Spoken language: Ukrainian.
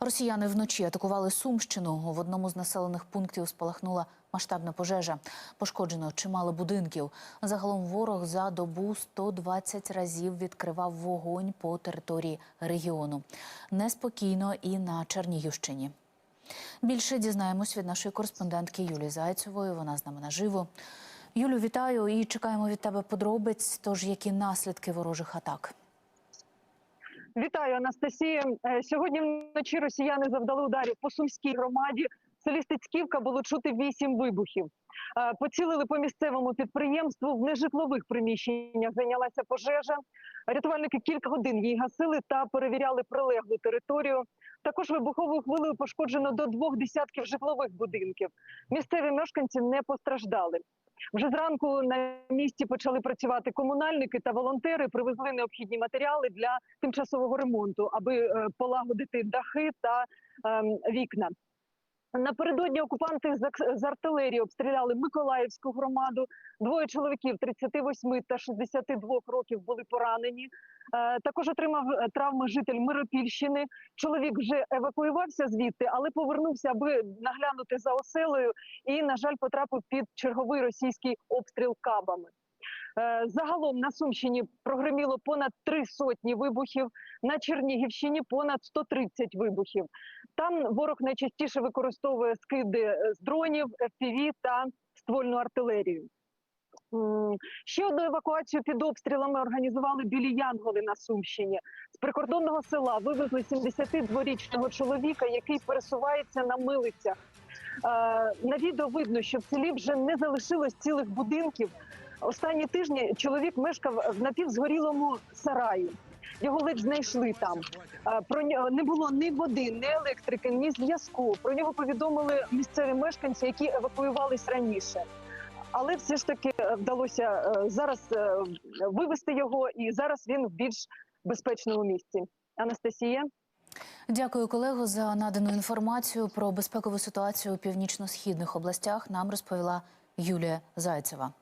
Росіяни вночі атакували Сумщину. В одному з населених пунктів спалахнула масштабна пожежа. Пошкоджено чимало будинків. Загалом ворог за добу 120 разів відкривав вогонь по території регіону. Неспокійно і на Чернігівщині. Більше дізнаємось від нашої кореспондентки Юлії Зайцевої. Вона з нами наживо. Юлю, вітаю і чекаємо від тебе подробиць. Тож які наслідки ворожих атак? Вітаю, Анастасія. Е, Сьогодні вночі росіяни завдали ударів по сумській громаді. Селі Стецьківка було чути вісім вибухів. Е, Поцілили по місцевому підприємству. В нежитлових приміщеннях зайнялася пожежа. Рятувальники кілька годин її гасили та перевіряли прилеглу територію. Також вибуховою хвилею пошкоджено до двох десятків житлових будинків. Місцеві мешканці не постраждали. Вже зранку на місці почали працювати комунальники та волонтери. Привезли необхідні матеріали для тимчасового ремонту, аби е, полагодити дахи та ем, вікна. Напередодні окупанти з артилерії обстріляли Миколаївську громаду. Двоє чоловіків 38 та 62 років були поранені. Е, Також отримав е, травми житель Миропільщини. Чоловік вже евакуювався звідти, але повернувся, аби наглянути за оселею. І, на жаль, потрапив під черговий російський обстріл кабами. Е, Загалом на Сумщині прогреміло понад три сотні вибухів. На Чернігівщині понад 130 вибухів. Там ворог найчастіше використовує скиди е, з дронів, FPV та ствольну артилерію. Ще одну евакуацію під обстрілами організували білі Янголи на Сумщині. З прикордонного села вивезли 72-річного чоловіка, який пересувається на милицях. Е, На відео видно, що в селі вже не залишилось цілих будинків. Останні тижні чоловік мешкав в напівзгорілому сараї. Його ледь знайшли там. Е, Про нього не було ні води, ні електрики, ні зв'язку. Про нього повідомили місцеві мешканці, які евакуювались раніше. Але все ж таки е, вдалося е, зараз вивести його, і зараз він в більш безпечному місці. Анастасія. Дякую, колего, за надану інформацію про безпекову ситуацію у північно-східних областях. Нам розповіла Юлія Зайцева.